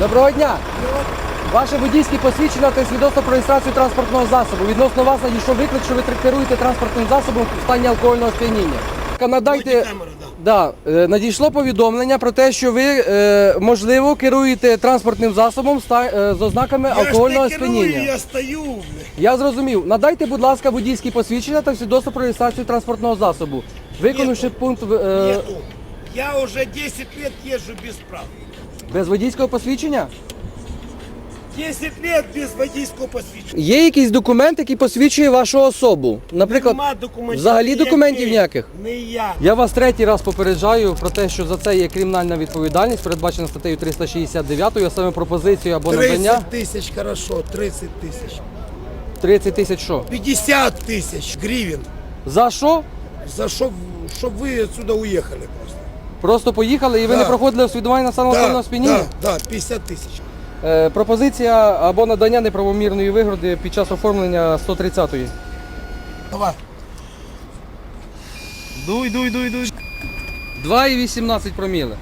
Доброго дня! Ваше водійське посвідчення та свідоцтво про реєстрацію транспортного засобу. Відносно вас надійшов виклик, що ви керуєте транспортним засобом в стані алкогольного сп'яніння. Надайте, да. е, надійшло повідомлення про те, що ви, е, можливо, керуєте транспортним засобом е, з ознаками алкогольного сп'яніння. я стою. Я зрозумів. Надайте, будь ласка, водійське посвідчення та свідоцтво про реєстрацію транспортного засобу. Виконавши пункт е, Нету. Я уже 10 лет езжу без прав. Без водійського посвідчення. 10 лет без водійського посвідчення. Є якийсь документ, який посвідчує вашу особу? Наприклад, Нема документів. взагалі ніяких. документів ніяких. Не я. Я вас третій раз попереджаю про те, що за це є кримінальна відповідальність, передбачена статтею 369, а саме пропозицію або надання 30 тисяч, хорошо, 30 тисяч. 30 тисяч що? 50 тисяч гривень. За що? За що, щоб ви отсюда уїхали просто. Просто поїхали і ви Да. не проходили освідування на самого сп'яніння? да, да, 50 тисяч. Е, пропозиція або надання неправомірної вигоди під час оформлення 130-ї. Давай. Дуй, дуй, дуй, дуй. 2,18 проміли.